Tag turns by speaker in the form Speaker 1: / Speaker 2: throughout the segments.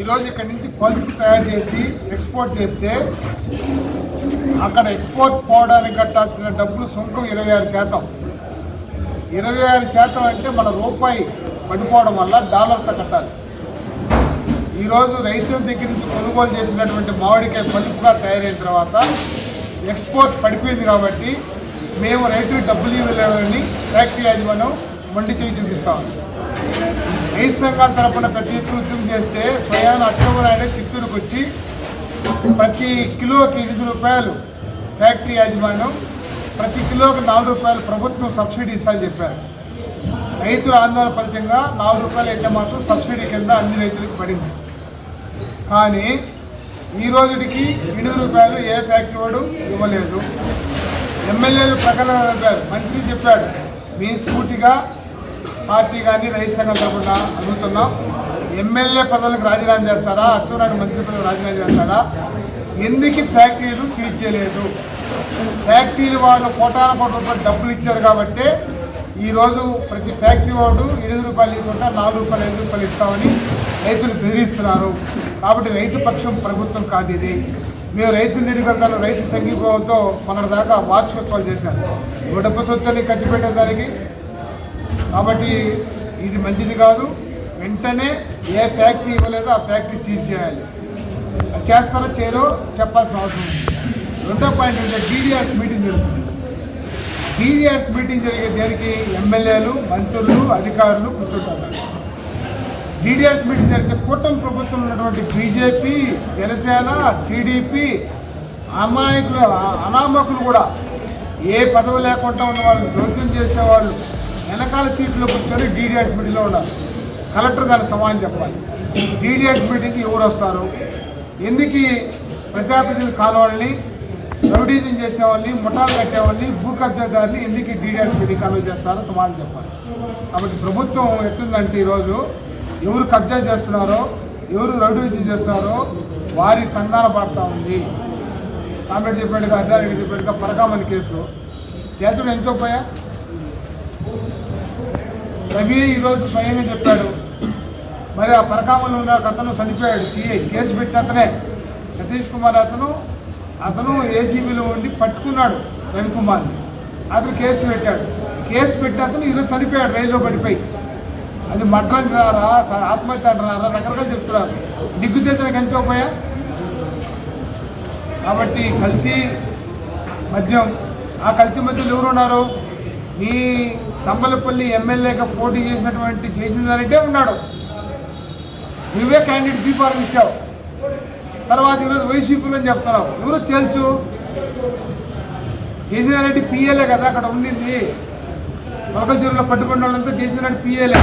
Speaker 1: ఈరోజు ఇక్కడ నుంచి పల్ప్ తయారు చేసి ఎక్స్పోర్ట్ చేస్తే అక్కడ ఎక్స్పోర్ట్ పోవడానికి కట్టాల్సిన డబ్బులు సుంకం ఇరవై ఆరు శాతం. ఇరవై ఆరు శాతం అంటే మన రూపాయి పడిపోవడం వల్ల డాలర్తో కట్టాలి. ఈరోజు రైతుల దగ్గర నుంచి కొనుగోలు చేసినటువంటి మామిడికాయ పలుపుగా తయారైన తర్వాత ఎక్స్పోర్ట్ పడిపోయింది కాబట్టి మేము రైతులు డబ్బులు ఇవ్వలేమని ఫ్యాక్టరీ యాజమాన్యం మండి చేయి చూపిస్తాం రైతు సంఘాల తరపున ప్రతి ఎత్తున ఉద్యమం చేస్తే స్వయాన అక్టోబర్ ఆయన చిత్తూరుకు వచ్చి ప్రతి కిలోకి ఎనిమిది రూపాయలు ఫ్యాక్టరీ యాజమాన్యం ప్రతి కిలోకి నాలుగు రూపాయలు ప్రభుత్వం సబ్సిడీ ఇస్తామని చెప్పారు. రైతుల ఆందోళన ఫలితంగా నాలుగు రూపాయలు అయితే మాత్రం సబ్సిడీ కింద అన్ని రైతులకు పడింది. కానీ ఈ రోజుకి ఎనిమిది రూపాయలు ఏ ఫ్యాక్టరీ వాడు ఇవ్వలేదు. ఎమ్మెల్యేలు ప్రకటన చెప్పారు మంత్రి చెప్పాడు మీ స్ఫూర్తిగా పార్టీ కానీ రైతు సంఘం తరఫున అడుగుతున్నాం. ఎమ్మెల్యే పదవులకు రాజీనామా చేస్తారా? అచ్చెన్నాయుడు మంత్రి పదవి రాజీనామా చేస్తారా? ఎందుకు ఫ్యాక్టరీలు సీజ్ చేయలేదు? ఫ్యాక్టరీలు వాళ్ళు కోటాన కోట్ల రూపాయలు డబ్బులు ఇచ్చారు కాబట్టి ఈరోజు ప్రతి ఫ్యాక్టరీ వాడు ఎనిమిది రూపాయలు ఇవ్వకుండా నాలుగు రూపాయలు ఐదు రూపాయలు ఇస్తామని రైతులు బెదిరిస్తున్నారు. కాబట్టి రైతు పక్షం ప్రభుత్వం కాదు ఇది. మేము రైతు నిరుగంగాలు రైతు సంఘీభావంతో మన దాకా వార్షికోత్సవాలు చేశారు. డబ్బు సొత్తుని ఖర్చు పెట్టేదానికి కాబట్టి ఇది మంచిది కాదు. వెంటనే ఏ ఫ్యాక్టరీ ఇవ్వలేదో ఆ ఫ్యాక్టరీ సీజ్ చేయాలి. చేస్తారో? చేయరో చెప్పాల్సిన అవసరం ఉంది. రెండో పాయింట్ ఏంటంటే డీడీఆర్స్ మీటింగ్ జరుగుతుంది. డీడీఆర్స్ మీటింగ్ జరిగే దేనికి? ఎమ్మెల్యేలు మంత్రులు అధికారులు కూర్చుంటున్నారు డీడీఆర్స్ మీటింగ్ జరిగితే కూటమి ప్రభుత్వం ఉన్నటువంటి బీజేపీ జనసేన టీడీపీ అమాయకులు అనామకులు కూడా ఏ పదవి లేకుండా ఉన్న వాళ్ళు జోక్యం చేసేవాళ్ళు వెనకాల సీట్లో కూర్చొని డీడీఎస్ మీటింగ్లో ఉండాలి. కలెక్టర్ దానికి సమాధానం చెప్పాలి. డీడీఎస్ మీటింగ్కి ఎవరు వస్తారు? ఎందుకు ఈ ప్రజాప్రతినిధులు కానివాళ్ళని రౌడీజం చేసేవాళ్ళని ముఠాలు కట్టేవాళ్ళని భూ కబ్జాదారుని ఎందుకు డీడీఎస్ మీటింగ్ అలవ్ చేస్తారో సమాధానం చెప్పాలి. కాబట్టి ప్రభుత్వం ఎట్టుందంటే ఈరోజు ఎవరు కబ్జా చేస్తున్నారో ఎవరు రౌడీజం చేస్తున్నారో వారి తందాన పడతా ఉంది. కామెడీ చెప్పాడుగా అర్ధారెడ్డి చెప్పాడుగా పరకామని కేసు. చేతుడు ఎంతో రవి ఈరోజు స్వయంగా చెప్పాడు. మరి ఆ పరకామంలో ఉన్న అతను చనిపోయాడు. సిఐ కేసు పెట్టిన అతనే. సతీష్ కుమార్ అతను అతను ఏసీబీలో ఉండి పట్టుకున్నాడు రవికుమార్ని. అతను కేసు పెట్టాడు. కేసు పెట్టిన అతను ఈరోజు చనిపోయాడు రైల్లో పడిపోయి. అది మటన్ రారా స- ఆత్మహత్య అంటారా రకరకాలు చెప్తున్నారు. దిగ్గు తెలిసిన ఎంతో కాబట్టి కల్తీ మద్యం. ఆ కల్తీ మధ్యలో ఎవరున్నారు ఉన్నారు? తమ్మలపల్లి తంబలపల్లి ఎమ్మెల్యేగా పోటీ చేసినటువంటి జయసింహారెడ్డే ఉన్నాడు. నువ్వే క్యాండిడేట్ దీపాలను ఇచ్చావు. తర్వాత ఈరోజు వైసీపీలో అని చెప్తున్నావు. ఎవరు తెలుసు? జయసింహారెడ్డి పిఏలే కదా అక్కడ ఉండింది. మొలకజూరులో పట్టుకున్న వాళ్ళంతా జయసింహారెడ్డి పిఏలే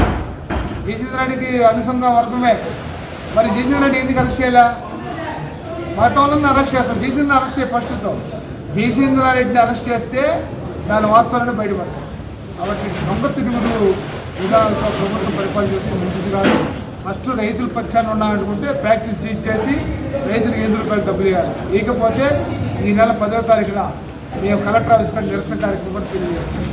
Speaker 1: జయసింహారెడ్డికి అనుసంగా వర్గమే. మరి జయసింహారెడ్డి ఎందుకు అరెస్ట్ చేయాలా? మిగతా వాళ్ళని అరెస్ట్ చేస్తాం. జయసింద్ర అరెస్ట్ చేయ ఫస్ట్తో జయసింద్రారెడ్డిని అరెస్ట్ చేస్తే దాని వాస్తవాన్ని బయటపడతాం. కాబట్టి దొంగ తిరుగుడు విధానాలతో ప్రభుత్వం పరిపాలన చేస్తే మంచిది కాదు. ఫస్ట్ రైతుల పక్షాన్ని ఉన్నామనుకుంటే ఫ్యాక్టరీ సీజ్ చేసి రైతులకు ఎనిమిది రూపాయలు డబ్బులు ఇవ్వాలి. ఇకపోతే ఈ నెల పదో తారీఖున మేము కలెక్టర్ ఆఫీస్ కంటే నిరసన కార్యక్రమం కూడా తెలియజేస్తాం.